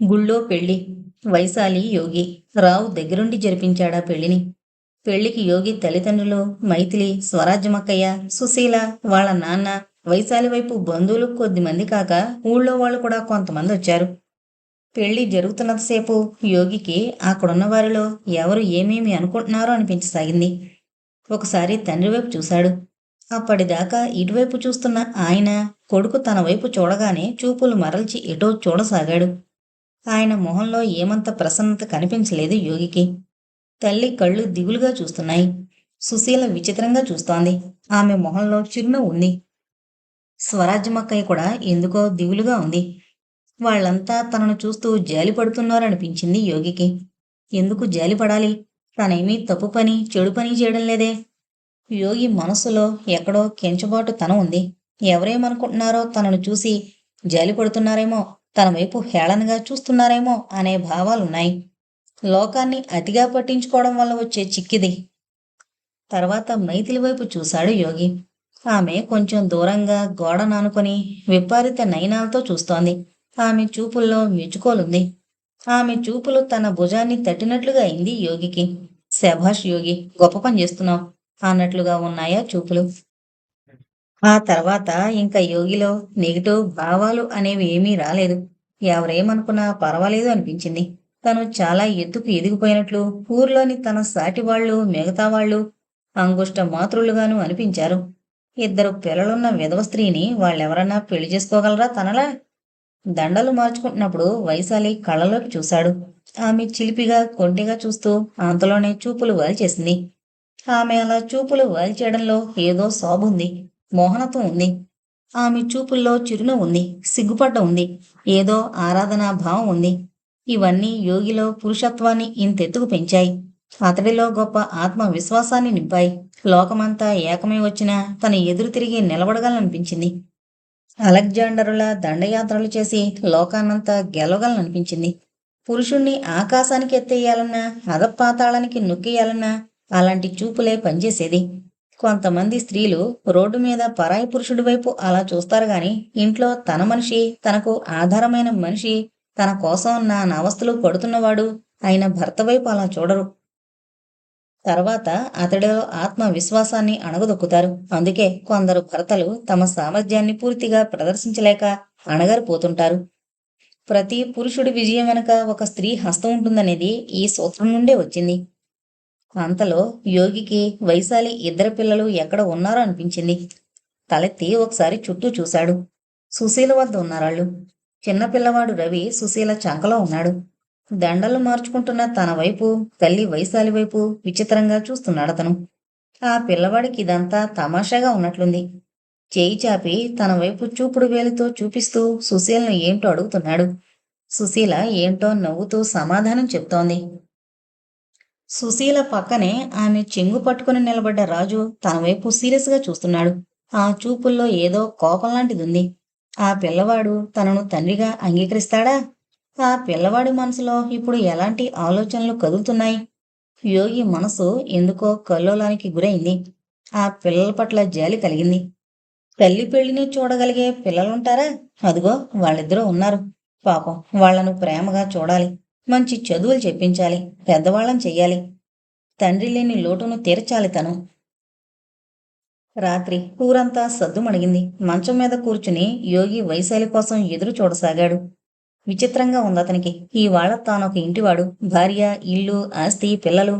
గుళ్ళో పెళ్ళి వైశాలి యోగి. రావు దగ్గరుండి జరిపించాడా పెళ్ళిని పెళ్ళికి యోగి తల్లిదండ్రులు మైథిలి స్వరాజ్యమక్కయ్య సుశీల వాళ్ళ నాన్న వైశాలి వైపు బంధువులు కొద్దిమంది కాక ఊళ్ళో వాళ్ళు కూడా కొంతమంది వచ్చారు. పెళ్ళి జరుగుతున్నంతసేపు యోగికి అక్కడున్న వారిలో ఎవరు ఏమేమి అనుకుంటున్నారో అనిపించసాగింది. ఒకసారి తండ్రి వైపు చూశాడు. అప్పటిదాకా ఇటువైపు చూస్తున్న ఆయన కొడుకు తన వైపు చూడగానే చూపులు మరల్చి ఎటో చూడసాగాడు. ఆయన మొహంలో ఏమంత ప్రసన్నత కనిపించలేదు యోగికి. తల్లి కళ్ళు దిగులుగా చూస్తున్నాయి. సుశీల విచిత్రంగా చూస్తోంది. ఆమె మొహంలో చిరునవ్వు ఉంది. స్వరాజ్యమక్కయ్య కూడా ఎందుకో దిగులుగా ఉంది. వాళ్ళంతా తనను చూస్తూ జాలి పడుతున్నారనిపించింది యోగికి. ఎందుకు జాలి పడాలి తనేమీ తప్పు పని చెడు పని చేయడం లేదే. యోగి మనస్సులో ఎక్కడో కెంచబాటు తన ఉంది. ఎవరేమనుకుంటున్నారో తనను చూసి జాలి పడుతున్నారేమో తన వైపు హేళనగా చూస్తున్నారేమో అనే భావాలున్నాయి. లోకాన్ని అతిగా పట్టించుకోవడం వల్ల వచ్చే చిక్కిది. తర్వాత మైథిలి వైపు చూశాడు యోగి. ఆమె కొంచెం దూరంగా గోడ నానుకొని విపరీత నయనాలతో చూస్తోంది. ఆమె చూపుల్లో మెచ్చుకోలుంది ఆమె చూపులు తన భుజాన్ని తట్టినట్లుగా అయింది యోగికి. శభాష్ యోగి గొప్ప పని చేస్తున్నావు అన్నట్లుగా ఉన్నాయా చూపులు. ఆ తర్వాత ఇంకా యోగిలో నెగిటివ్ భావాలు అనేవి ఏమీ రాలేదు. ఎవరేమనుకున్నా పర్వాలేదు అనిపించింది. తను చాలా ఎత్తుకు ఎదిగిపోయినట్లు ఊర్లోని తన సాటి వాళ్ళు మిగతా వాళ్ళు అంగుష్ట మాతృలుగాను అనిపించారు. ఇద్దరు పిల్లలున్న విధవ స్త్రీని వాళ్ళెవరన్నా పెళ్ళి చేసుకోగలరా తనలా? దండలు మార్చుకుంటున్నప్పుడు వైశాలి కళ్ళలోకి చూశాడు. ఆమె చిలిపిగా కొంటిగా చూస్తూ అంతలోనే చూపులు వాల్చేసింది. ఆమె అలా చూపులు వాల్చేయడంలో ఏదో శోభుంది మోహనత్వం ఉంది. ఆమె చూపుల్లో చిరునవ్వు ఉంది సిగ్గుపడ్డ ఉంది ఏదో ఆరాధనా భావం ఉంది. ఇవన్నీ యోగిలో పురుషత్వాన్ని ఇంతెత్తుకు పెంచాయి. అతడిలో గొప్ప ఆత్మవిశ్వాసాన్ని నింపాయి. లోకమంతా ఏకమై వచ్చినా తన ఎదురు తిరిగి నిలబడగలననిపించింది. అలెగ్జాండరుల దండయాత్రలు చేసి లోకాన్నంతా గెలవగలననిపించింది. పురుషుణ్ణి ఆకాశానికి ఎత్తేయాలన్నా అధపాతాళానికి నొక్కేయాలన్నా అలాంటి చూపులే పనిచేసేది. కొంతమంది స్త్రీలు రోడ్డు మీద పరాయి పురుషుడి వైపు అలా చూస్తారు గాని ఇంట్లో తన మనిషి తనకు ఆధారమైన మనిషి తన కోసం నా నవస్థలు పడుతున్నవాడు ఆయన భర్త వైపు అలా చూడరు. తర్వాత అతడిలో ఆత్మవిశ్వాసాన్ని అణగదొక్కుతారు. అందుకే కొందరు భర్తలు తమ సామర్థ్యాన్ని పూర్తిగా ప్రదర్శించలేక అణగారిపోతుంటారు. ప్రతి పురుషుడి విజయం వెనుక ఒక స్త్రీ హస్తం ఉంటుందనేది ఈ సూత్రం నుండే వచ్చింది. అంతలో యోగికి వైశాలి ఇద్దరు పిల్లలు ఎక్కడ ఉన్నారో అనిపించింది. తలెత్తి ఒకసారి చుట్టూ చూశాడు. సుశీల వద్ద ఉన్నారాళ్ళు. చిన్న పిల్లవాడు రవి సుశీల చంకలో ఉన్నాడు. దండలు మార్చుకుంటున్న తన వైపు తల్లి వైశాలి వైపు విచిత్రంగా చూస్తున్నాడు అతను. ఆ పిల్లవాడికి ఇదంతా తమాషాగా ఉన్నట్లుంది. చేయి చాపి తన వైపు చూపుడు వేలితో చూపిస్తూ సుశీలను ఏంటో అడుగుతున్నాడు. సుశీల ఏంటో నవ్వుతూ సమాధానం చెప్తోంది. సుశీల పక్కనే ఆమె చెంగు పట్టుకుని నిలబడ్డ రాజు తన వైపు సీరియస్గా చూస్తున్నాడు. ఆ చూపుల్లో ఏదో కోపం లాంటిది ఉంది ఆ పిల్లవాడు తనను తండ్రిగా అంగీకరిస్తాడా? ఆ పిల్లవాడి మనసులో ఇప్పుడు ఎలాంటి ఆలోచనలు కదులుతున్నాయి? యోగి మనసు ఎందుకో కల్లోలానికి గురైంది. ఆ పిల్లల పట్ల జాలి కలిగింది. తల్లి పెళ్ళిని చూడగలిగే పిల్లలుంటారా? అదిగో వాళ్ళిద్దరూ ఉన్నారు. పాపం వాళ్ళను ప్రేమగా చూడాలి. మంచి చదువులు చెప్పించాలి పెద్దవాళ్ళం చెయ్యాలి. తండ్రి లేని లోటును తీర్చాలి తను. రాత్రి ఊరంతా సద్దుమణిగింది. మంచం మీద కూర్చుని యోగి వైశాలి కోసం ఎదురు చూడసాగాడు. విచిత్రంగా ఉంది అతనికి. ఇవాళ తానొక ఇంటివాడు. భార్య ఇల్లు ఆస్తి పిల్లలు.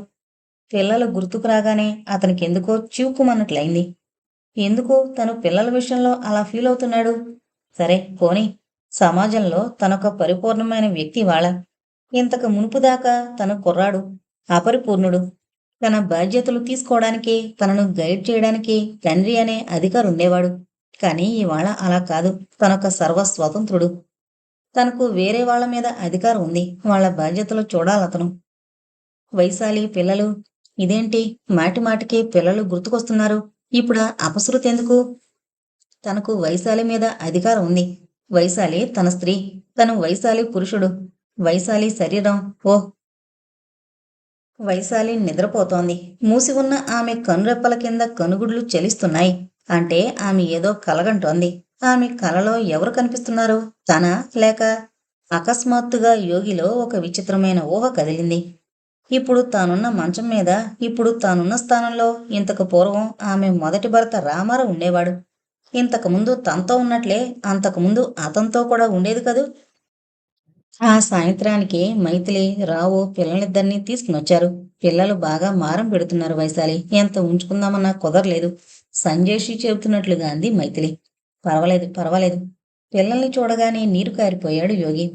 పిల్లలు గుర్తుకు రాగానే అతనికి ఎందుకో చివుకుమన్నట్లయింది ఎందుకు? తను పిల్లల విషయంలో అలా ఫీల్ అవుతున్నాడు సరే పోని. సమాజంలో తనొక పరిపూర్ణమైన వ్యక్తి వాళ్ళ ఇంతకు మునుపుదాకా తన కుర్రాడు అపరిపూర్ణుడు. తన బాధ్యతలు తీసుకోవడానికి తనను గైడ్ చేయడానికి తండ్రి అనే అధికారు ఉండేవాడు కానీ ఇవాళ అలా కాదు. తనొక సర్వస్వతంత్రుడు. తనకు వేరే వాళ్ళ మీద అధికారం ఉంది వాళ్ళ బాధ్యతలు చూడాలతను. వైశాలి పిల్లలు ఇదేంటి? మాటి మాటికి పిల్లలు గుర్తుకొస్తున్నారు. ఇప్పుడు అపశృతి ఎందుకు? తనకు వైశాలి మీద అధికారం ఉంది వైశాలి తన స్త్రీ. తను వైశాలి పురుషుడు. వైశాలి శరీరం ఓ. వైశాలి నిద్రపోతోంది. మూసి ఉన్న ఆమె కనురెప్పల కింద కనుగుడ్లు చెలిస్తున్నాయి. అంటే ఆమె ఏదో కలగంటోంది. ఆమె కలలో ఎవరు కనిపిస్తున్నారు? తన లేక అకస్మాత్తుగా యోగిలో ఒక విచిత్రమైన ఊహ కదిలింది. ఇప్పుడు తానున్న మంచం మీద ఇప్పుడు తానున్న స్థానంలో ఇంతకు పూర్వం ఆమె మొదటి భర్త రామారావు ఉండేవాడు. ఇంతకుముందు తనతో ఉన్నట్లే అంతకుముందు అతనితో కూడా ఉండేది కదూ? ఆ సాయంత్రానికి మైథిలి రావు పిల్లలిద్దరినీ తీసుకుని వచ్చారు. పిల్లలు బాగా మారం పెడుతున్నారు వైశాలి. ఎంత ఉంచుకుందామన్నా కుదరలేదు. సంజేషి చెబుతున్నట్లుగా అంది మైథిలి. పర్వాలేదు పర్వాలేదు. పిల్లల్ని చూడగానే నీరు కారిపోయాడు యోగి.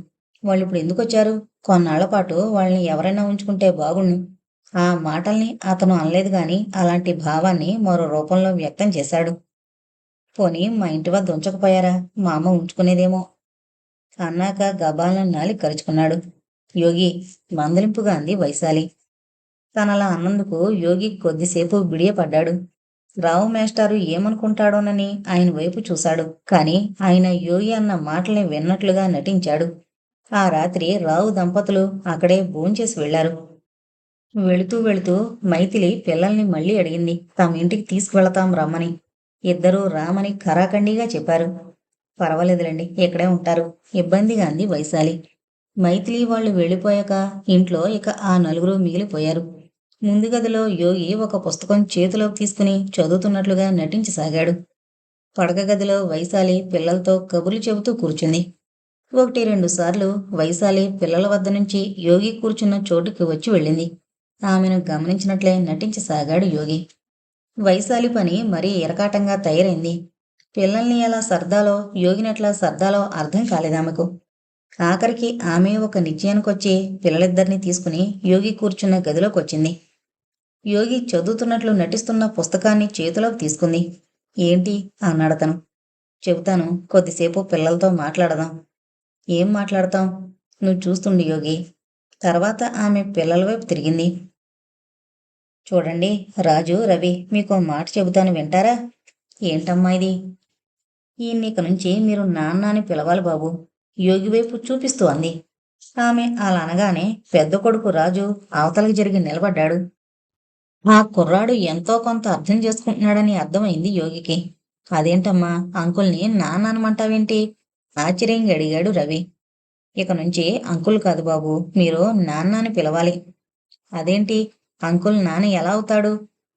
వాళ్ళు ఇప్పుడు ఎందుకు వచ్చారు? కొన్నాళ్ళ పాటు వాళ్ళని ఎవరైనా ఉంచుకుంటే బాగుండు. ఆ మాటల్ని అతను అనలేదు గాని అలాంటి భావాన్ని మరో రూపంలో వ్యక్తం చేశాడు. పోనీ మా ఇంటి వద్ద ఉంచకపోయారా? మా అమ్మ ఉంచుకునేదేమో. అన్నాక గబాలను నాలి కరుచుకున్నాడు. యోగి మందలింపుగా అంది వైశాలి. తనలా అన్నందుకు యోగి కొద్దిసేపు బిడియపడ్డాడు. రావు మేస్టారు ఏమనుకుంటాడోనని ఆయన వైపు చూశాడు. కాని ఆయన యోగి అన్న మాటల్ని విన్నట్లుగా నటించాడు. ఆ రాత్రి రావు దంపతులు అక్కడే భోంచేసి వెళ్ళారు వెళుతూ వెళుతూ మైథిలి పిల్లల్ని మళ్ళీ అడిగింది. తమ ఇంటికి తీసుకువెళతాం రమ్మని. ఇద్దరూ రామని కరాఖండిగా చెప్పారు. పర్వాలేదులేండి ఇక్కడే ఉంటారు. ఇబ్బందిగా అంది వైశాలి. మైథిలి వాళ్ళు వెళ్ళిపోయాక ఇంట్లో ఇక ఆ నలుగురు మిగిలిపోయారు. ముందు గదిలో యోగి ఒక పుస్తకం చేతిలోకి తీసుకుని చదువుతున్నట్లుగా నటించసాగాడు. పడక గదిలో వైశాలి పిల్లలతో కబుర్లు చెబుతూ కూర్చుంది. ఒకటి రెండు సార్లు వైశాలి పిల్లల వద్ద నుంచి యోగి కూర్చున్న చోటుకి వచ్చి వెళ్ళింది. ఆమెను గమనించినట్లే నటించసాగాడు యోగి. వైశాలి పని మరీ ఇరకాటంగా తయారైంది. పిల్లల్ని ఎలా సర్దాలో యోగినట్లా సర్దాలో అర్థం కాలేదామెకు ఆఖరికి ఆమె ఒక నిశ్చయానికొచ్చి పిల్లలిద్దరిని తీసుకుని యోగి కూర్చున్న గదిలోకి వచ్చింది యోగి చదువుతున్నట్లు నటిస్తున్న పుస్తకాన్ని చేతిలోకి తీసుకుంది. ఏంటి? అన్నాడతను చెబుతాను కొద్దిసేపు పిల్లలతో మాట్లాడదాం. ఏం మాట్లాడతాం? నువ్వు చూస్తుండు యోగి. తర్వాత ఆమె పిల్లల వైపు తిరిగింది. చూడండి రాజు రవి మీకు మాట చెబుతాను వింటారా? ఏంటమ్మా ఇది? ఈయన్నిక నుంచి మీరు నాన్న అని పిలవాలి బాబు. యోగి వైపు చూపిస్తూ అంది. ఆమె అలా అనగానే పెద్ద కొడుకు రాజు అవతలకి జరిగి నిలబడ్డాడు. ఆ కుర్రాడు ఎంతో కొంత అర్థం చేసుకుంటున్నాడని అర్థమైంది యోగికి. అదేంటమ్మా అంకుల్ని నాన్న అనమంటావేంటి? ఆశ్చర్యంగా అడిగాడు రవి. ఇక నుంచి అంకుల్ కాదు బాబు మీరు నాన్న అని పిలవాలి. అదేంటి అంకుల్ నాన్న ఎలా అవుతాడు?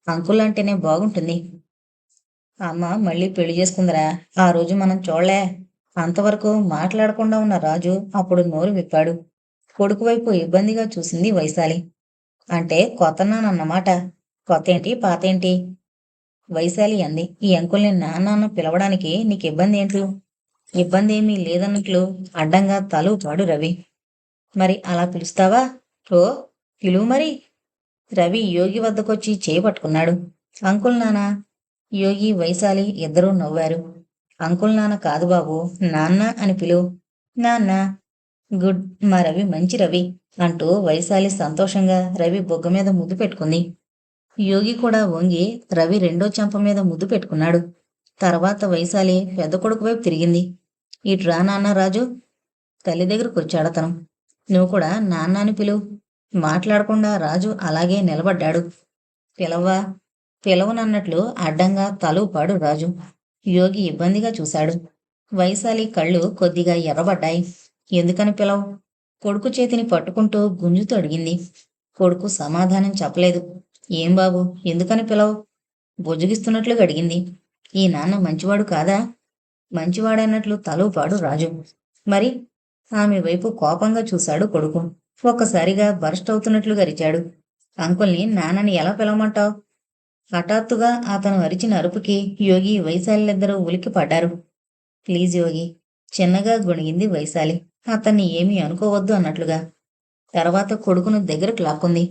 అంకుల్ అంటేనే బాగుంటుంది. అమ్మ మళ్ళీ పెళ్ళి చేసుకుందిరా. ఆ రోజు మనం చూడలే. అంతవరకు మాట్లాడకుండా ఉన్న రాజు అప్పుడు నోరు విప్పాడు. కొడుకు వైపు ఇబ్బందిగా చూసింది వైశాలి. అంటే కొత్త నాన్నమాట కొత్త ఏంటి పాత ఏంటి వైశాలి అంది. ఈ అంకుల్ని నాన్న పిలవడానికి నీకు ఇబ్బంది ఏంటి ఇబ్బంది ఏమీ లేదన్నట్లు అడ్డంగా తలుపాడు రవి. మరి అలా పిలుస్తావా? ఓ పిలువు మరి. రవి యోగి వద్దకొచ్చి చేపట్టుకున్నాడు. అంకుల్ నానా యోగి వైశాలి ఇద్దరూ నవ్వారు. అంకుల్ నాన్న కాదు బాబు నాన్న అని పిలువు. నాన్న గుడ్ మా రవి మంచి రవి అంటూ వైశాలి సంతోషంగా రవి బొగ్గ మీద ముద్దు పెట్టుకుంది. యోగి కూడా వంగి రవి రెండో చెంప మీద ముద్దు పెట్టుకున్నాడు. తర్వాత వైశాలి పెద్ద కొడుకు వైపు తిరిగింది. ఇటు రా నాన్న రాజు తల్లి దగ్గరకు వచ్చాడు అతను. నువ్వు కూడా నాన్న అని పిలువు. మాట్లాడకుండా రాజు అలాగే నిలబడ్డాడు. పిలవ్వా పిలవనన్నట్లు అడ్డంగా తలూపాడు రాజు. యోగి ఇబ్బందిగా చూశాడు. వైశాలి కళ్ళు కొద్దిగా ఎర్రబడ్డాయి. ఎందుకని పిలవు? కొడుకు చేతిని పట్టుకుంటూ గుంజుతూ అడిగింది. కొడుకు సమాధానం చెప్పలేదు. ఏం బాబు? ఎందుకని పిలవు? బుజ్జగిస్తున్నట్లుగా అడిగింది. ఈ నాన్న మంచివాడు కాదా? మంచివాడన్నట్లు తలూపాడు రాజు. మరి? ఆమె వైపు కోపంగా చూశాడు కొడుకు. ఒక్కసారిగా బర్స్ట్ అవుతున్నట్లు అరిచాడు. అంకుల్ని నాన్నని ఎలా పిలవమంటావు? హఠాత్తుగా అతను అరిచిన అరుపుకి యోగి వైశాలిద్దరూ ఉలికి పడ్డారు. ప్లీజ్ యోగి చిన్నగా గొణిగింది వైశాలి. అతన్ని ఏమీ అనుకోవద్దు అన్నట్లుగా. తర్వాత కొడుకును దగ్గరకు లాక్కుంది.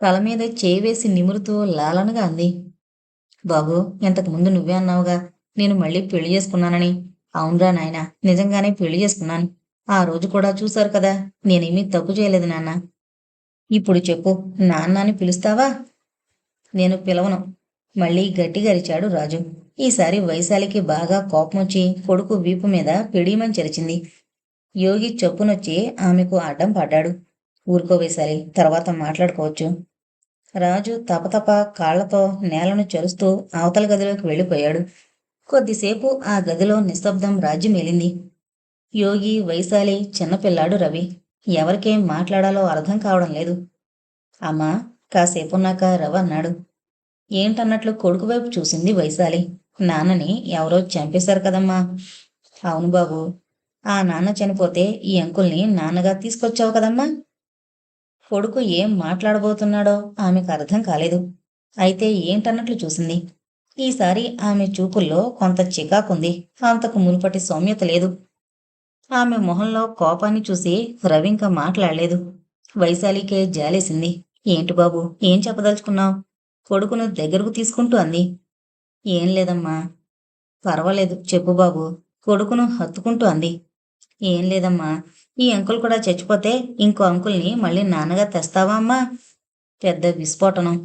తల మీద చేయి వేసి నిమురుతూ లాలనగా అంది. బాబు ఇంతకు ముందు నువ్వే అన్నావుగా నేను మళ్ళీ పెళ్ళి చేసుకున్నానని. అవునరా నాయన నిజంగానే పెళ్ళి చేసుకున్నాను. ఆ రోజు కూడా చూశారు కదా నేనేమీ తప్పు చేయలేదు నాన్న. ఇప్పుడు చెప్పు నాన్న అని పిలుస్తావా? నేను పిలవను. మళ్ళీ గట్టిగరిచాడు రాజు. ఈసారి వైశాలికి బాగా కోపం వచ్చి కొడుకు వీపు మీద పిడీమని చెరిచింది. యోగి చొప్పునొచ్చి ఆమెకు అడ్డం పడ్డాడు ఊరుకో వైశాలి తర్వాత మాట్లాడుకోవచ్చు. రాజు తపతప కాళ్ళతో నేలను చరుస్తూ అవతల గదిలోకి వెళ్ళిపోయాడు. కొద్దిసేపు ఆ గదిలో నిశ్శబ్దం రాజ్యమేలింది యోగి వైశాలి చిన్నపిల్లాడు రవి. ఎవరికేం మాట్లాడాలో అర్థం కావడం లేదు. అమ్మా కాసేపున్నాక రవ అన్నాడు. ఏంటన్నట్లు కొడుకు వైపు చూసింది వైశాలి. నాన్నని ఎవరో చంపేశారు కదమ్మా. అవును బాబు ఆ నాన్న చనిపోతే ఈ అంకుల్ని నాన్నగా తీసుకొచ్చావు కదమ్మా. కొడుకు ఏం మాట్లాడబోతున్నాడో ఆమెకు అర్థం కాలేదు. అయితే ఏంటన్నట్లు చూసింది. ఈసారి ఆమె చూపుల్లో కొంత చికాకుంది. అంతకు మునుపటి సౌమ్యత లేదు. ఆమె మొహంలో కోపాన్ని చూసి రవింక మాట్లాడలేదు. వైశాలికే జాలేసింది. ఏంటి బాబు? ఏం చెప్పదలుచుకున్నావు? కొడుకును దగ్గరకు తీసుకుంటూ అంది. ఏం లేదమ్మా. పర్వాలేదు చెప్పు బాబు. కొడుకును హత్తుకుంటూ అంది. ఏం లేదమ్మా. ఈ అంకుల్ కూడా చచ్చిపోతే ఇంకో అంకుల్ని మళ్ళీ నాన్నగా తెస్తావా అమ్మా? పెద్ద విస్ఫోటనం.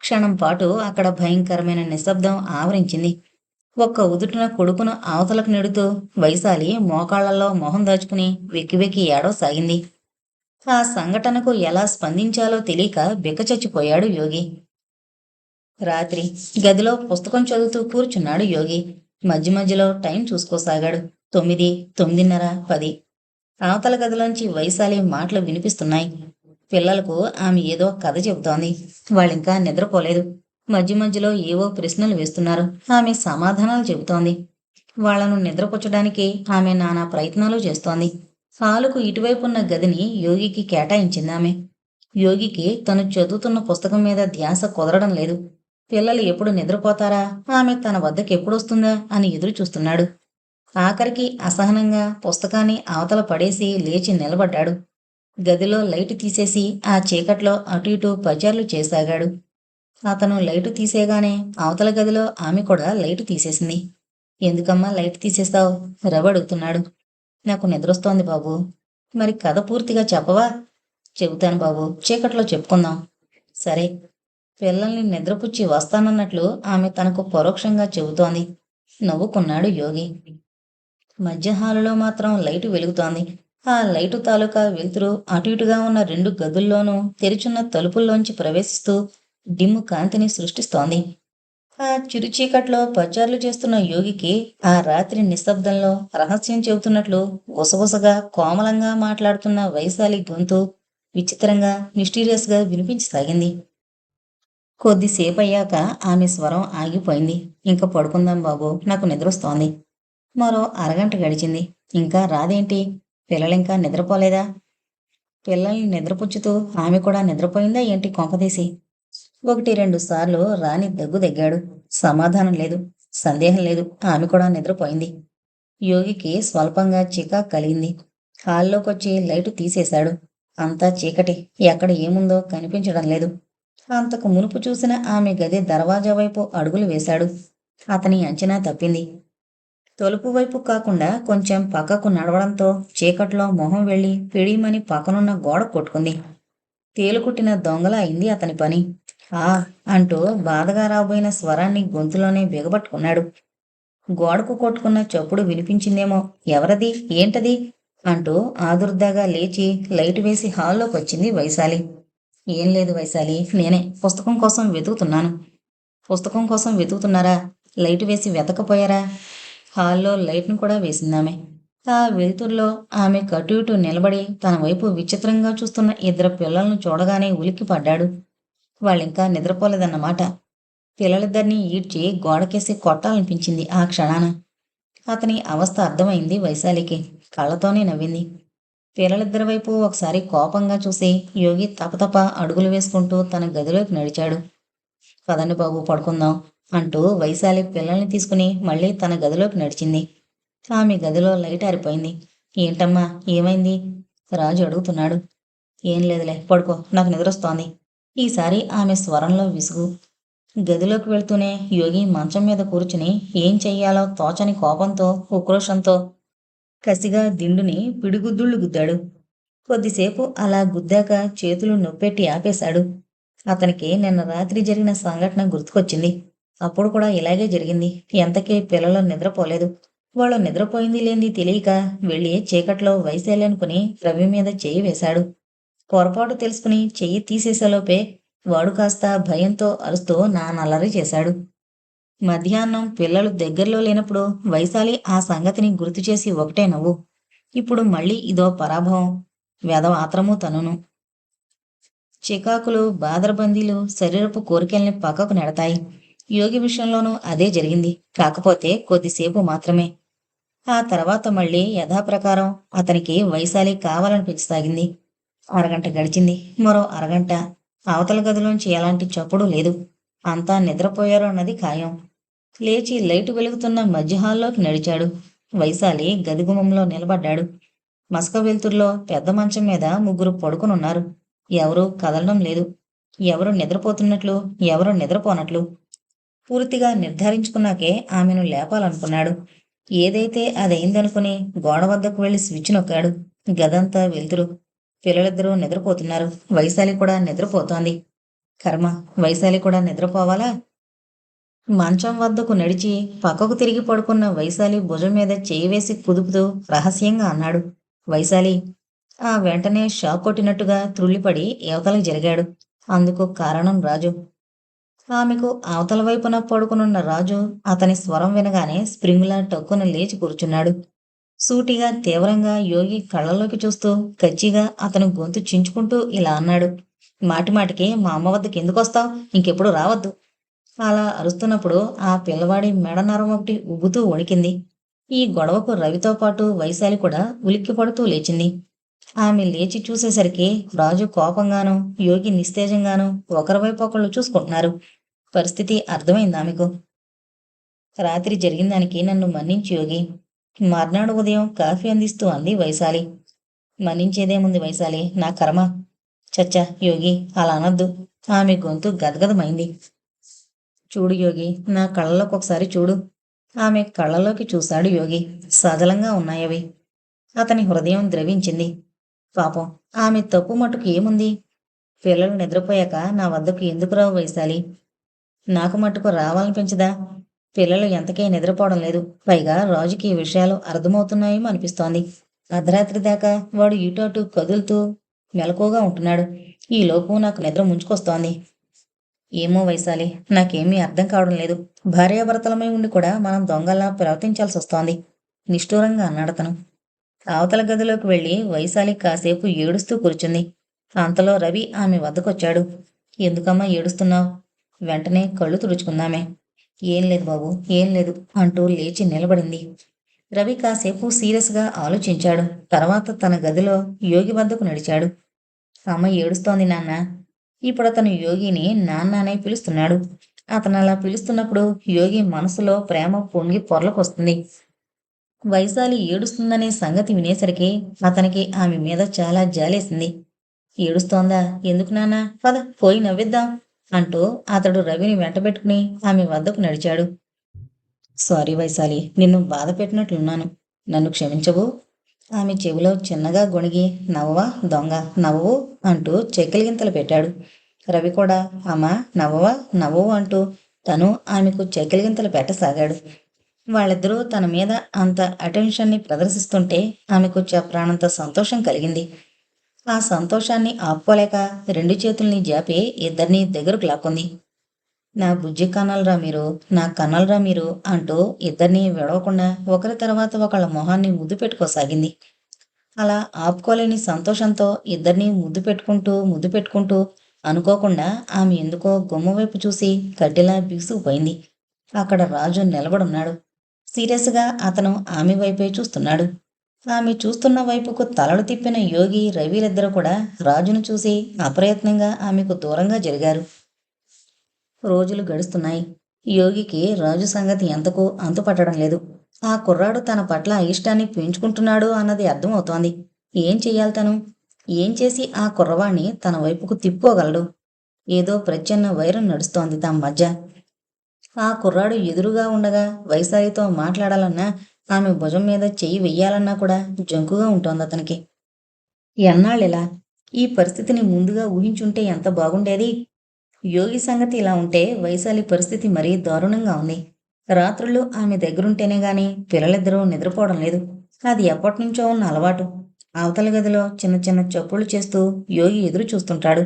క్షణం పాటు అక్కడ భయంకరమైన నిశ్శబ్దం ఆవరించింది. ఒక్క ఉదుటిన కొడుకును అవతలకు నెడుతూ వైశాలి మోకాళ్ళలో మొహం దాచుకుని వెక్కి వెక్కి ఏడవసాగింది. ఆ సంఘటనకు ఎలా స్పందించాలో తెలియక బిక్కచచ్చిపోయాడు యోగి. రాత్రి గదిలో పుస్తకం చదువుతూ కూర్చున్నాడు యోగి. మధ్య మధ్యలో టైం చూసుకోసాగాడు. తొమ్మిది తొమ్మిదిన్నర పది. అవతల గదిలోంచి వైశాలి మాటలు వినిపిస్తున్నాయి. పిల్లలకు ఆమె ఏదో కథ చెబుతోంది. వాళ్ళింకా నిద్రపోలేదు. మధ్య మధ్యలో ఏవో ప్రశ్నలు వేస్తున్నారు. ఆమె సమాధానాలు చెబుతోంది. వాళ్ళను నిద్రపుచ్చడానికి ఆమె నానా ప్రయత్నాలు చేస్తోంది. సాలుకు ఇటువైపు ఉన్న గదిని యోగికి కేటాయించింది యోగికి తను చదువుతున్న పుస్తకం మీద ధ్యాస కుదరడం లేదు. పిల్లలు ఎప్పుడు నిద్రపోతారా? ఆమె తన వద్దకు ఎప్పుడొస్తుందా అని ఎదురు చూస్తున్నాడు ఆఖరికి అసహనంగా పుస్తకాన్ని అవతల పడేసి లేచి నిలబడ్డాడు. గదిలో లైటు తీసేసి ఆ చీకట్లో అటు ఇటు పచార్లు చేసాగాడు. అతను లైటు తీసేగానే అవతల గదిలో ఆమె కూడా లైటు తీసేసింది. ఎందుకమ్మా లైట్ తీసేస్తావు? రవి అడుగుతున్నాడు. నాకు నిద్రొస్తోంది బాబు. మరి కథ పూర్తిగా చెప్పవా? చెబుతాను బాబు. చీకట్లో చెప్పుకుందాం. సరే. పిల్లల్ని నిద్రపుచ్చి వస్తానన్నట్లు ఆమె తనకు పరోక్షంగా చెబుతోంది. నవ్వుకున్నాడు యోగి. మధ్య హాలులో మాత్రం లైటు వెలుగుతోంది. ఆ లైటు తాలూకా వెలుతురు అటు ఇటుగా ఉన్న రెండు గదుల్లోనూ తెరిచున్న తలుపుల్లోంచి ప్రవేశిస్తూ డిమ్ము కాంతిని సృష్టిస్తోంది. ఆ చిరుచీకట్లో పచారులు చేస్తున్న యోగికి ఆ రాత్రి నిశ్శబ్దంలో రహస్యం చెబుతున్నట్లు ఉసగుసగా కోమలంగా మాట్లాడుతున్న వైశాలి గొంతు విచిత్రంగా మిస్టీరియస్గా వినిపించసాగింది. కొద్దిసేపు అయ్యాక ఆమె స్వరం ఆగిపోయింది. ఇంకా పడుకుందాం బాబు నాకు నిద్రొస్తోంది. మరో అరగంట గడిచింది. ఇంకా రాదేంటి? పిల్లలింకా నిద్రపోలేదా? పిల్లల్ని నిద్రపుచ్చుతూ ఆమె కూడా నిద్రపోయిందా ఏంటి కొంపదీసి ఒకటి రెండు సార్లు రాణి దగ్గు దగ్గాడు. సమాధానం లేదు సందేహం లేదు. ఆమె కూడా నిద్రపోయింది. యోగికి స్వల్పంగా చికాకు కలిగింది. హాల్లోకొచ్చి లైటు తీసేశాడు. అంతా చీకటి. ఎక్కడ ఏముందో కనిపించడం లేదు. అంతకు మునుపు చూసిన ఆమె గది దర్వాజా వైపు అడుగులు వేశాడు. అతని అంచనా తప్పింది. తలుపు వైపు కాకుండా కొంచెం పక్కకు నడవడంతో చీకట్లో మొహం వెళ్ళి పిడిమని పక్కనున్న గోడ కొట్టుకుంది. తేలుకుట్టిన దొంగల అయింది అతని పని. ఆ అంటూ బాధగా రాబోయిన స్వరాన్ని గొంతులోనే బిగబట్టుకున్నాడు. గోడకు కొట్టుకున్న చప్పుడు వినిపించిందేమో. ఎవరది? ఏంటది? అంటూ ఆదుర్దాగా లేచి లైట్ వేసి హాల్లోకి వచ్చింది వైశాలి. ఏం లేదు వైశాలి నేనే పుస్తకం కోసం వెతుకుతున్నాను. పుస్తకం కోసం వెతుకుతున్నారా? లైట్ వేసి వెతకపోయారా? హాల్లో లైట్ను కూడా వేసిందామె. ఆ వెలుతురులో ఆమె కటు ఇటు నిలబడి తన వైపు విచిత్రంగా చూస్తున్న ఇద్దరు పిల్లలను చూడగానే ఉలిక్కి పడ్డాడు వాళ్ళింకా నిద్రపోలేదన్నమాట. పిల్లలిద్దరినీ ఈడ్చి గోడకేసి కొట్టాలనిపించింది ఆ క్షణాన. అతని అవస్థ అర్థమైంది వైశాలికి. కళ్ళతోనే నవ్వింది. పిల్లలిద్దరి వైపు ఒకసారి కోపంగా చూసి యోగి తపతప అడుగులు వేసుకుంటూ తన గదిలోకి నడిచాడు. పదండి బాబు పడుకుందాం అంటూ వైశాలి పిల్లల్ని తీసుకుని మళ్ళీ తన గదిలోకి నడిచింది. ఆమె గదిలో లైట్ ఆరిపోయింది. ఏంటమ్మా ఏమైంది? రాజు అడుగుతున్నాడు. ఏం లేదులే పడుకో నాకు నిద్రొస్తోంది. ఈసారి ఆమె స్వరంలో విసుగు. గదిలోకి వెళ్తూనే యోగి మంచం మీద కూర్చుని ఏం చెయ్యాలో తోచని కోపంతో ఉక్రోషంతో కసిగా దిండుని పిడిగుద్దుళ్ళు గుద్దాడు. కొద్దిసేపు అలా గుద్దాక చేతులు నొప్పెట్టి ఆపేశాడు. అతనికి నిన్న రాత్రి జరిగిన సంఘటన గుర్తుకొచ్చింది. అప్పుడు కూడా ఇలాగే జరిగింది. ఎంతకీ పిల్లలు నిద్రపోలేదు. వాళ్ళు నిద్రపోయింది లేనిది తెలియక వెళ్ళి చీకట్లో వైశాల్యనుకుని రవి మీద చేయి వేశాడు. పొరపాటు తెలుసుకుని చెయ్యి తీసేసేలోపే వాడు కాస్త భయంతో అరుస్తూ నా నల్లరి చేశాడు. మధ్యాహ్నం పిల్లలు దగ్గరలో లేనప్పుడు వైశాలి ఆ సంగతిని గుర్తు చేసి ఒకటే నవ్వు. ఇప్పుడు మళ్ళీ ఇదో పరాభవం. వెధవ తనును. చికాకులు బాదరబందీలు శరీరపు కోరికల్ని పక్కకు నెడతాయి. యోగి విషయంలోనూ అదే జరిగింది. కాకపోతే కొద్దిసేపు మాత్రమే. ఆ తర్వాత మళ్ళీ యథాప్రకారం అతనికి వైశాలి కావాలనిపించసాగింది. అరగంట గడిచింది. మరో అరగంట. అవతల గదిలోంచి ఎలాంటి చప్పుడు లేదు. అంతా నిద్రపోయారు అన్నది ఖాయం. లేచి లైటు వెలుగుతున్న మధ్య హాల్లోకి నడిచాడు. వైశాలి గదిగుమంలో నిలబడ్డాడు. మసక వెలుతురులో పెద్ద మంచం మీద ముగ్గురు పడుకునున్నారు ఎవరూ కదలడం లేదు. ఎవరు నిద్రపోతున్నట్లు ఎవరు నిద్రపోనట్లు. పూర్తిగా నిర్ధారించుకున్నాకే ఆమెను లేపాలనుకున్నాడు. ఏదైతే అదైందనుకుని గోడ వద్దకు వెళ్ళి స్విచ్ నొక్కాడు. గదంతా వెలుతురు. పిల్లలిద్దరూ నిద్రపోతున్నారు. వైశాలి కూడా నిద్రపోతోంది. కర్మ వైశాలి కూడా నిద్రపోవాలా? మంచం వద్దకు నడిచి పక్కకు తిరిగి పడుకున్న వైశాలి భుజం మీద చేయి వేసి కుదుపుతూ రహస్యంగా అన్నాడు. వైశాలి ఆ వెంటనే షాక్ కొట్టినట్టుగా త్రుళ్ళిపడి యువతలకు జరిగాడు. అందుకు కారణం రాజు. ఆమెకు అవతల వైపున పడుకునున్న రాజు అతని స్వరం వినగానే స్ప్రింగ్లా టక్కున లేచి కూర్చున్నాడు. సూటిగా తీవ్రంగా యోగి కళ్ళలోకి చూస్తూ కచ్చిగా అతను గొంతు చించుకుంటూ ఇలా అన్నాడు. మాటిమాటికి మా అమ్మ వద్దకి ఎందుకు వస్తావు? ఇంకెప్పుడు రావద్దు. అలా అరుస్తున్నప్పుడు ఆ పిల్లవాడి మెడ నరం ఒకటి ఉబ్బుతూ వణికింది. ఈ గొడవకు రవితో పాటు వైశాలి కూడా ఉలిక్కి పడుతూ లేచింది. ఆమె లేచి చూసేసరికి రాజు కోపంగాను యోగి నిస్తేజంగాను ఒకరి వైపు ఒకళ్ళు చూసుకుంటున్నారు. పరిస్థితి అర్థమైంది ఆమెకు. రాత్రి జరిగిన దానికి నన్ను మన్నించి యోగి. మర్నాడు ఉదయం కాఫీ అందిస్తూ అంది వైశాలి. మన్నించేదేముంది వైశాలి నా కర్మ. చచ్చా యోగి అలా అనొద్దు. ఆమె గొంతు గదగదమైంది. చూడు యోగి నా కళ్ళలోకి ఒకసారి చూడు. ఆమె కళ్ళలోకి చూశాడు యోగి. సజలంగా ఉన్నాయవి అతని హృదయం ద్రవించింది. పాపం ఆమె తప్పు మటుకు ఏముంది? పిల్లలు నిద్రపోయాక నా వద్దకు ఎందుకు రావు వైశాలి? నాకు మటుకు రావాలనిపించదా? పిల్లలు ఎంతకే నిద్రపోవడం లేదు. పైగా రాజుకి ఈ విషయాలు అర్థమవుతున్నాయేమో అనిపిస్తోంది. అర్ధరాత్రి దాకా వాడు ఇటు అటు కదులుతూ మెలకువగా ఉంటున్నాడు. ఈ లోపు నాకు నిద్ర ముంచుకొస్తోంది. ఏమో వైశాలి నాకేమీ అర్థం కావడం లేదు. భార్యాభర్తలమై ఉండి కూడా మనం దొంగల్లా ప్రవర్తించాల్సి వస్తోంది. నిష్ఠూరంగా అన్నాడతను అవతల గదిలోకి వెళ్ళి వైశాలి కాసేపు ఏడుస్తూ కూర్చుంది. అంతలో రవి ఆమె వద్దకొచ్చాడు. ఎందుకమ్మా ఏడుస్తున్నావు? వెంటనే కళ్ళు తుడుచుకుందామే. ఏం లేదు బాబు ఏం లేదు అంటూ లేచి నిలబడింది. రవి కాసేపు సీరియస్గా ఆలోచించాడు. తర్వాత తన గదిలో యోగి వద్దకు నడిచాడు. అమ్మ ఏడుస్తోంది నాన్న. ఇప్పుడు అతను యోగిని నాన్న అనే పిలుస్తున్నాడు. అతను అలా పిలుస్తున్నప్పుడు యోగి మనసులో ప్రేమ పొంగి పొరలకొస్తుంది. వైశాలి ఏడుస్తుందనే సంగతి వినేసరికి అతనికి ఆమె మీద చాలా జాలేసింది. ఏడుస్తోందా? ఎందుకు నాన్న? పద పోయి నవ్విద్దాం. అంటూ అతడు రవిని వెంటబెట్టుకుని ఆమె వద్దకు నడిచాడు. సారీ వైశాలి నిన్ను బాధ పెట్టినట్లున్నాను. నన్ను క్షమించవు ఆమె చెవిలో చిన్నగా గొణిగి నవ్వవా దొంగ నవ్వు అంటూ చెక్కిలిగింతలు పెట్టాడు. రవి కూడా అమ్మా నవ్వవా నవ్వు అంటూ తను ఆమెకు చెక్కిలిగింతలు పెట్టసాగాడు. వాళ్ళిద్దరూ తన మీద అంత అటెన్షన్ని ప్రదర్శిస్తుంటే ఆమెకు చెప్పరానంత సంతోషం కలిగింది. ఆ సంతోషాన్ని ఆపుకోలేక రెండు చేతుల్ని జాపి ఇద్దరిని దగ్గరకు లాక్కుంది. నా బుజ్జి కన్నలరా మీరు నా కన్నలరా మీరు అంటూ ఇద్దరిని విడవకుండా ఒకరి తర్వాత ఒకళ్ళ మొహాన్ని ముద్దు పెట్టుకోసాగింది. అలా ఆపుకోలేని సంతోషంతో ఇద్దరిని ముద్దు పెట్టుకుంటూ ముద్దు పెట్టుకుంటూ అనుకోకుండా ఆమె ఎందుకో గుమ్మ వైపు చూసి కడ్డిలా బిగుసుకుపోయింది. అక్కడ రాజు నిలబడున్నాడు. సీరియస్గా అతను ఆమె వైపే చూస్తున్నాడు. ఆమె చూస్తున్న వైపుకు తలలు తిప్పిన యోగి రవిలిద్దరూ కూడా రాజును చూసి అప్రయత్నంగా ఆమెకు దూరంగా జరిగారు. రోజులు గడుస్తున్నాయి. యోగికి రాజు సంగతి ఎంతకు అంతుపట్టడం లేదు. ఆ కుర్రాడు తన పట్ల ఇష్టాన్ని పెంచుకుంటున్నాడు అన్నది అర్థమవుతోంది. ఏం చెయ్యాలి తను? ఏం చేసి ఆ కుర్రవాణ్ణి తన వైపుకు తిప్పుకోగలడు? ఏదో ప్రచ్ఛన్న వైరం నడుస్తోంది తమ మధ్య. ఆ కుర్రాడు ఎదురుగా ఉండగా వైశాలితో మాట్లాడాలన్నా ఆమె భుజం మీద చెయ్యి వెయ్యాలన్నా కూడా జంకుగా ఉంటోంది అతనికి. ఎన్నాళ్ళిలా? ఈ పరిస్థితిని ముందుగా ఊహించుంటే ఎంత బాగుండేది? యోగి సంగతి ఇలా ఉంటే వైశాలి పరిస్థితి మరీ దారుణంగా ఉంది. రాత్రులు ఆమె దగ్గరుంటేనే గాని పిల్లలిద్దరూ నిద్రపోవడం లేదు. అది ఎప్పటినుంచో ఉన్న అలవాటు. అవతల గదిలో చిన్న చిన్న చప్పులు చేస్తూ యోగి ఎదురు చూస్తుంటాడు.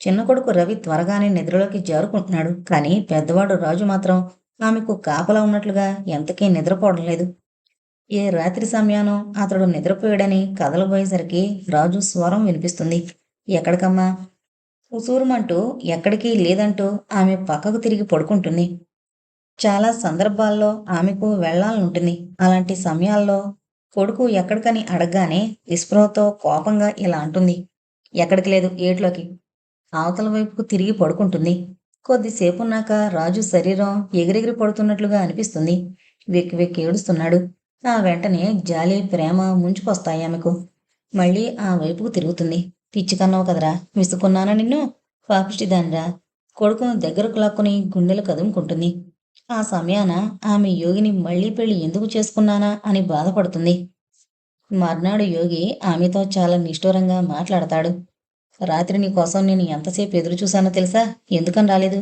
చిన్న కొడుకు రవి త్వరగానే నిద్రలోకి జారుకుంటున్నాడు. కానీ పెద్దవాడు రాజు మాత్రం ఆమెకు కాపలా ఉన్నట్లుగా ఎంతకీ నిద్రపోవడం లేదు. ఏ రాత్రి సమయానో అతడు నిద్రపోయాడని కదలబోయేసరికి రాజు స్వరం వినిపిస్తుంది. ఎక్కడికమ్మా? ఉసూరుమంటూ ఎక్కడికి లేదంటూ ఆమె పక్కకు తిరిగి పడుకుంటుంది. చాలా సందర్భాల్లో ఆమెకు వెళ్ళాలనుంటుంది. అలాంటి సమయాల్లో కొడుకు ఎక్కడికని అడగగానే విస్పృహతో కోపంగా ఇలా అంటుంది. ఎక్కడికి లేదు ఏట్లోకి. అవతల వైపుకు తిరిగి పడుకుంటుంది. కొద్దిసేపున్నాక రాజు శరీరం ఎగిరెగిరి పడుతున్నట్లుగా అనిపిస్తుంది. వెక్కి వెక్కి ఏడుస్తున్నాడు. ఆ వెంటనే జాలి ప్రేమ ముంచుకొస్తాయి ఆమెకు? మళ్ళీ ఆ వైపుకు తిరుగుతుంది. పిచ్చి కన్నావు కదరా విసుకున్నానా నిన్ను? పాపిష్టిదానిరా కొడుకును దగ్గరకు లాక్కుని గుండెలు కదుముకుంటుంది. ఆ సమయాన ఆమె యోగిని మళ్ళీ పెళ్ళి ఎందుకు చేసుకున్నానా అని బాధపడుతుంది. మర్నాడు యోగి ఆమెతో చాలా నిష్ఠూరంగా మాట్లాడతాడు. రాత్రి నీ కోసం నేను ఎంతసేపు ఎదురు చూశానో తెలుసా? ఎందుకని రాలేదు?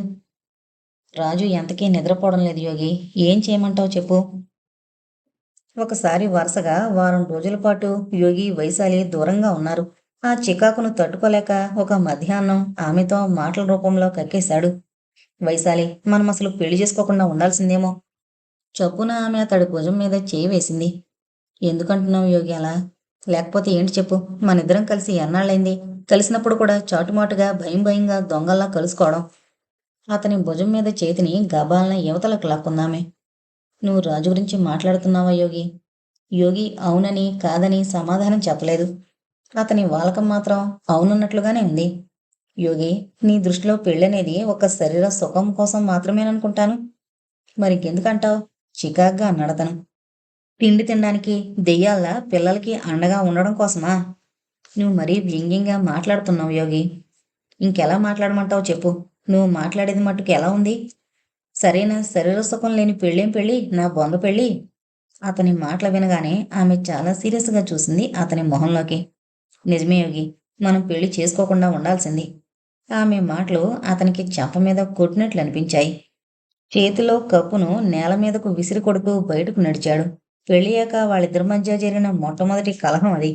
రాజు ఎంతకీ నిద్రపోవడం లేదు యోగి. ఏం చేయమంటావు చెప్పు. ఒకసారి వరుసగా వారం రోజుల పాటు యోగి వైశాలి దూరంగా ఉన్నారు. ఆ చికాకును తట్టుకోలేక ఒక మధ్యాహ్నం ఆమెతో మాటల రూపంలో కక్కేశాడు. వైశాలి మనం అసలు పెళ్ళి చేసుకోకుండా ఉండాల్సిందేమో. చప్పున ఆమె అతడి భుజం మీద చేయి వేసింది. ఎందుకంటున్నావు యోగి అలా? లేకపోతే ఏంటి చెప్పు? మనిద్దరం కలిసి ఎన్నాళ్ళైంది? కలిసినప్పుడు కూడా చాటుమాటుగా భయం భయంగా దొంగల్లా కలుసుకోవడం. అతని భుజం మీద చేతిని గబాలన యువతలకు లాక్కుందామే. నువ్వు రాజు గురించి మాట్లాడుతున్నావా యోగి? యోగి అవునని కాదని సమాధానం చెప్పలేదు. అతని వాలకం మాత్రం అవునన్నట్లుగానే ఉంది. యోగి నీ దృష్టిలో పెళ్ళనేది ఒక శరీర సుఖం కోసం మాత్రమేననుకుంటాను. మరికెందుకంటావు? చికాగ్గా అన్నాడు అతను తిండి తినడానికి దెయ్యాల పిల్లలకి అండగా ఉండడం కోసమా? నువ్వు మరీ వ్యంగ్యంగా మాట్లాడుతున్నావు యోగి. ఇంకెలా మాట్లాడమంటావు చెప్పు. నువ్వు మాట్లాడేది మట్టుకు ఎలా ఉంది? సరైన? శరీర సుఖం లేని పెళ్ళేం పెళ్ళి? నా బొంద పెళ్ళి? అతని మాటలు వినగానే ఆమె చాలా సీరియస్గా చూసింది అతని మొహంలోకి. నిజమే యోగి మనం పెళ్ళి చేసుకోకుండా ఉండాల్సింది. ఆమె మాటలు అతనికి చెంప మీద కొట్టినట్లు అనిపించాయి. చేతిలో కప్పును నేల మీదకు విసిరి కొడుకు బయటకు నడిచాడు. పెళ్ళయ్యాక వాళ్ళిద్దరి మధ్య జరిగిన మొట్టమొదటి కలహం అది.